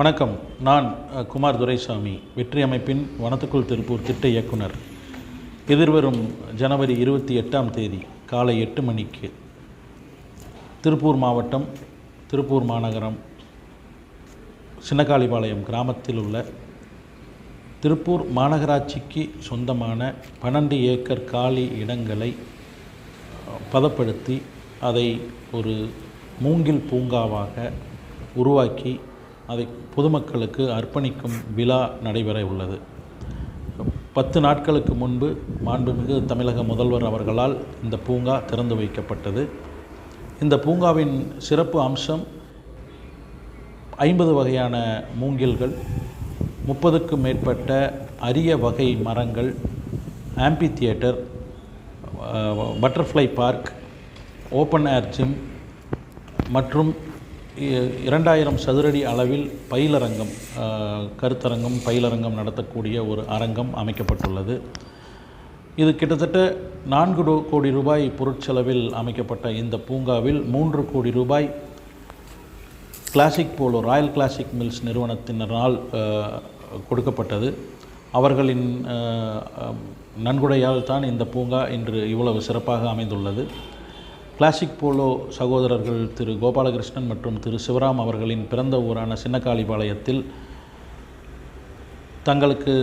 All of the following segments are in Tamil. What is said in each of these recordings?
வணக்கம். நான் குமார் துரைசாமி வெற்றி அமைப்பின் வனத்துக்குள் திருப்பூர் திட்ட இயக்குனர். எதிர்வரும் ஜனவரி இருபத்தி எட்டாம் தேதி காலை எட்டு மணிக்கு திருப்பூர் மாவட்டம் திருப்பூர் மாநகரம் சின்னகாளிபாளையம் கிராமத்தில் உள்ள திருப்பூர் மாநகராட்சிக்கு சொந்தமான பன்னெண்டு ஏக்கர் காலி இடங்களை பதப்படுத்தி அதை ஒரு மூங்கில் பூங்காவாக உருவாக்கி அதை பொதுமக்களுக்கு அர்ப்பணிக்கும் விழா நடைபெற உள்ளது. பத்து நாட்களுக்கு முன்பு மாண்புமிகு தமிழக முதல்வர் அவர்களால் இந்த பூங்கா திறந்து வைக்கப்பட்டது. இந்த பூங்காவின் சிறப்பு அம்சம் ஐம்பது வகையான மூங்கில்கள் முப்பதுக்கும் மேற்பட்ட அரிய வகை மரங்கள் amphitheatre butterfly park open air gym மற்றும் இரண்டாயிரம் சதுரடி அளவில் பயிலரங்கம் கருத்தரங்கம் பயிலரங்கம் நடத்தக்கூடிய ஒரு அரங்கம் அமைக்கப்பட்டுள்ளது. இது கிட்டத்தட்ட நான்கு கோடி ரூபாய் பொருட்செலவில் அமைக்கப்பட்ட இந்த பூங்காவில் மூன்று கோடி ரூபாய் Classic Polo Royal Classic Mills நிறுவனத்தினரால் கொடுக்கப்பட்டது. அவர்களின் நன்கொடையால் தான் இந்த பூங்கா இன்று இவ்வளவு சிறப்பாக அமைந்துள்ளது. கிளாசிக் போலோ சகோதரர்கள் திரு கோபாலகிருஷ்ணன் மற்றும் திரு சிவராம் அவர்களின் பிறந்த ஊரான சின்னக்காளிபாளையத்தில் தங்களுக்கு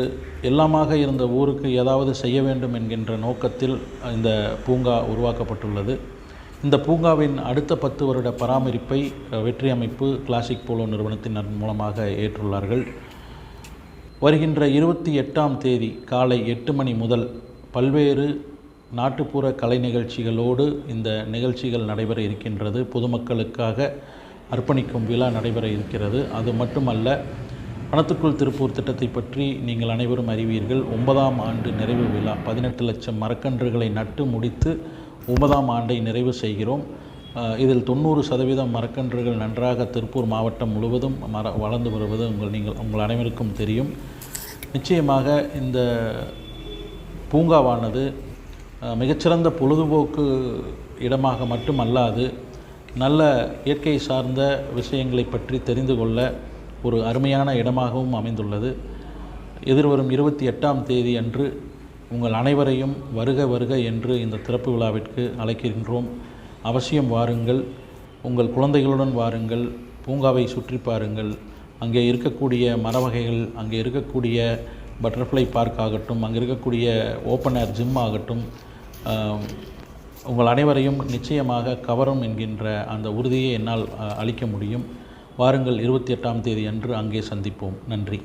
எல்லாமாக இருந்த ஊருக்கு ஏதாவது செய்ய வேண்டும் என்கின்ற நோக்கத்தில் இந்த பூங்கா உருவாக்கப்பட்டுள்ளது. இந்த பூங்காவின் அடுத்த பத்து வருட பராமரிப்பை வெற்றி அமைப்பு கிளாசிக் போலோ நிறுவனத்தினர் மூலமாக ஏற்றுள்ளார்கள். வருகின்ற இருபத்தி எட்டாம் தேதி காலை எட்டு மணி முதல் பல்வேறு நாட்டுப்புற கலை நிகழ்ச்சிகளோடு இந்த நிகழ்ச்சிகள் நடைபெற இருக்கின்றது. பொதுமக்களுக்காக அர்ப்பணிக்கும் விழா நடைபெற இருக்கிறது. அது மட்டுமல்ல பணத்துக்குள் திருப்பூர் திட்டத்தை பற்றி நீங்கள் அனைவரும் அறிவீர்கள். ஒன்பதாம் ஆண்டு நிறைவு விழா. பதினெட்டு லட்சம் மரக்கன்றுகளை நட்டு முடித்து ஒன்பதாம் ஆண்டை நிறைவு செய்கிறோம். இதில் தொண்ணூறு சதவீதம் மரக்கன்றுகள் நன்றாக திருப்பூர் மாவட்டம் முழுவதும் மர வளர்ந்து வருவது உங்கள் நீங்கள் உங்கள் அனைவருக்கும் தெரியும். நிச்சயமாக இந்த பூங்காவானது மிகச்சிறந்த பொழுதுபோக்கு இடமாக மட்டுமல்லாது நல்ல இயற்கை சார்ந்த விஷயங்களை பற்றி தெரிந்து கொள்ள ஒரு அருமையான இடமாகவும் அமைந்துள்ளது. எதிர்வரும் இருபத்தி எட்டாம் தேதி அன்று உங்கள் அனைவரையும் வருக வருக என்று இந்த திறப்பு விழாவிற்கு அழைக்கின்றோம். அவசியம் வாருங்கள் உங்கள் குழந்தைகளுடன் வாருங்கள் பூங்காவை சுற்றி பாருங்கள். அங்கே இருக்கக்கூடிய மர வகைகள் அங்கே இருக்கக்கூடிய பட்டர்ஃப்ளை பார்க் ஆகட்டும் அங்கே இருக்கக்கூடிய ஓப்பன் ஏர் ஜிம் ஆகட்டும் உங்கள் அனைவரையும் நிச்சயமாக கவரும் என்கின்ற அந்த உறுதியை என்னால் அளிக்க முடியும். வாருங்கள் இருபத்தி எட்டாம் தேதி அன்று அங்கே சந்திப்போம். நன்றி.